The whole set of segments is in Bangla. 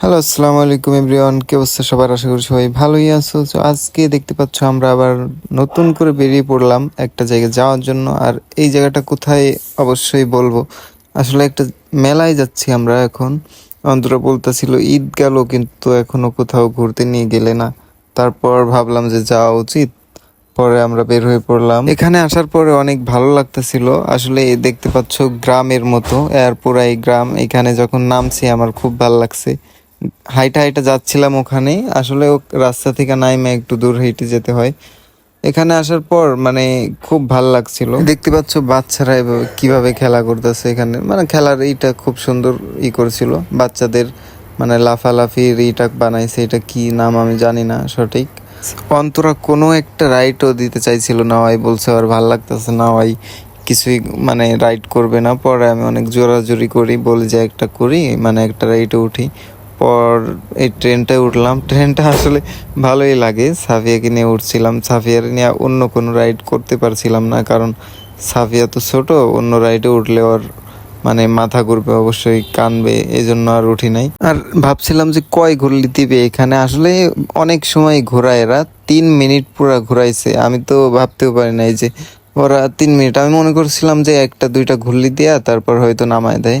হ্যালো আসসালামু আলাইকুম এভরিওয়ান কে অবস্থা সবার? আশা করি সবাই ভালোই আছো। তো আজকে দেখতে পাচ্ছ, আমরা আবার নতুন করে বেরিয়ে পড়লাম একটা জায়গায় যাওয়ার জন্য। আর এই জায়গাটা কোথায় অবশ্যই বলব। আসলে একটা মেলায় যাচ্ছি আমরা এখন। অন্তরা বলতেছিল, ঈদ গেল, কিন্তু এখনও কোথাও ঘুরতে নিয়ে গেলে না। তারপর ভাবলাম যে যাওয়া উচিত। পরে আমরা বের হয়ে পড়লাম। এখানে আসার পরে অনেক ভালো লাগতেছিল। আসলে দেখতে পাচ্ছ, গ্রামের মতো। এয়ারপুরা এই গ্রাম, এখানে যখন নামছি, আমার খুব ভালো লাগছে। হাইটা হাইটা যাচ্ছিলাম ওখানে আসলে রাস্তা থেকে নাইমে একটু দূর হেঁটে যেতে হয়। এখানে আসার পর মানে খুব ভালো লাগছিল। দেখতে পাচ্ছ বাচ্চারা এভাবে কীভাবে খেলা করতেছে এখানে। মানে খেলার এইটা খুব সুন্দর ই করছিল। বাচ্চাদের মানে লাফালাফির ইটা বানাইছে, এটা কি নাম আমি জানি না সঠিক। অন্তরা কোনো একটা রাইডও দিতে চাইছিল না, ওই বলছে আর ভালো লাগতেছে না, ওই কিছুই মানে রাইড করবে না। পরে আমি অনেক জোরাজুরি করি, বলি যে একটা করি মানে একটা রাইডে উঠি। পর এই ট্রেনটায় উঠলাম। ট্রেনটা আসলে ভালোই লাগে। সাফিয়াকে নিয়ে উঠছিলাম। সাফিয়ার নিয়ে অন্য কোনো রাইড করতে পারছিলাম না কারণ সাফিয়া তো ছোট, অন্য রাইডে উঠলে ওর মানে মাথা ঘুরবে, অবশ্যই কানবে এই জন্য আর উঠি নাই। আর ভাবছিলাম যে কয় ঘুরলি দিবে এখানে? আসলে অনেক সময় ঘোরায় এরা। তিন মিনিট পুরা ঘুরাইছে। আমি তো ভাবতেও পারি নাই যে ওরা তিন মিনিট। আমি মনে করছিলাম যে একটা, দুইটা ঘুরলি দেয়া তারপর হয়তো নামায় দেয়।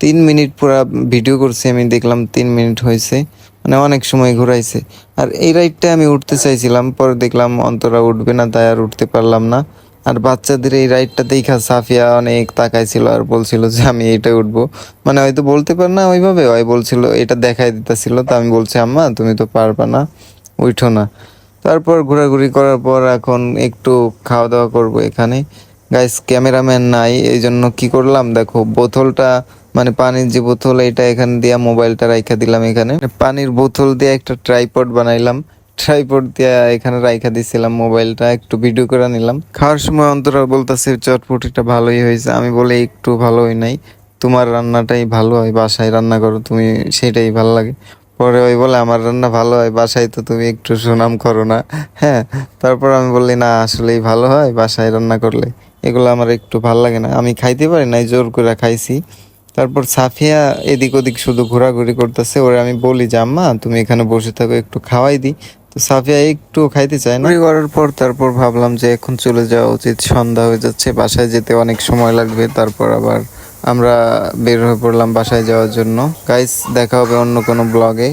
তিন মিনিট পুরা ভিডিও করছি, আমি দেখলাম তিন মিনিট হয়েছে। মানে অনেক সময় ঘুরাইছে। আর এই রাইডটা আমি উঠতে চাইছিলাম, পরে দেখলাম অন্তরা উঠবে না, তাই আর উঠতে পারলাম না। আর বাচ্চাদের এই রাইডটা দেখা সাফিয়া অনেক তাকাইছিল আর বলছিল যে, আমি এটা উঠবো। মানে হয়তো বলতে পার না ওইভাবে, ওই বলছিল, এটা দেখাই দিতেছিল। তো আমি বলছি, আম্মা, তুমি তো পারবা না, উঠো না। তারপর ঘোরাঘুরি করার পর এখন একটু খাওয়া দাওয়া করব এখানে। গাইস ক্যামেরাম্যান নাই এই জন্য কি করলাম? দেখো, বোতলটা মানে পানির যে বোতল, এটা এখানে দিয়া মোবাইলটা রাইখা দিলাম এখানে। পানির বোতল দিয়ে একটা ট্রাইপড বানাইলাম। ট্রাইপড দিয়ে এখানে রাইখা দিছিলাম মোবাইলটা, একটু ভিডিও করে নিলাম। খাওয়ার সময় অন্তরা বলতেছে চটপটিটা ভালোই হয়েছে। আমি বলে, একটু ভালোই নাই। তোমার রান্নাটাই ভালো হয়, বাসায় রান্না করো, তুমি সেটাই ভালো লাগে। পরে ওই বলে, আমার রান্না ভালো হয়, বাসায় তো তুমি একটু সুনাম করো না। হ্যাঁ তারপর আমি বললি, না, আসলেই ভালো হয়, বাসায় রান্না করলে। এগুলো আমার একটু ভালো লাগে না। আমি খাইতে পারি নাই, জোর করে খাইছি। তারপর সাফিয়া এদিক ওদিক শুধু ঘোরাঘুরি করতেছে। ওরা আমি বলি যে, আম্মা, তুমি এখানে বসে থাকো, একটু খাওয়াই দিই। তো সাফিয়া একটু খাইতে চায় না। করার পর তারপর ভাবলাম যে, এখন চলে যাওয়া উচিত। সন্ধ্যা হয়ে যাচ্ছে, বাসায় যেতে অনেক সময় লাগবে। তারপর আবার আমরা বের হয়ে পড়লাম বাসায় যাওয়ার জন্য। গাইস দেখা হবে অন্য কোনো ব্লগে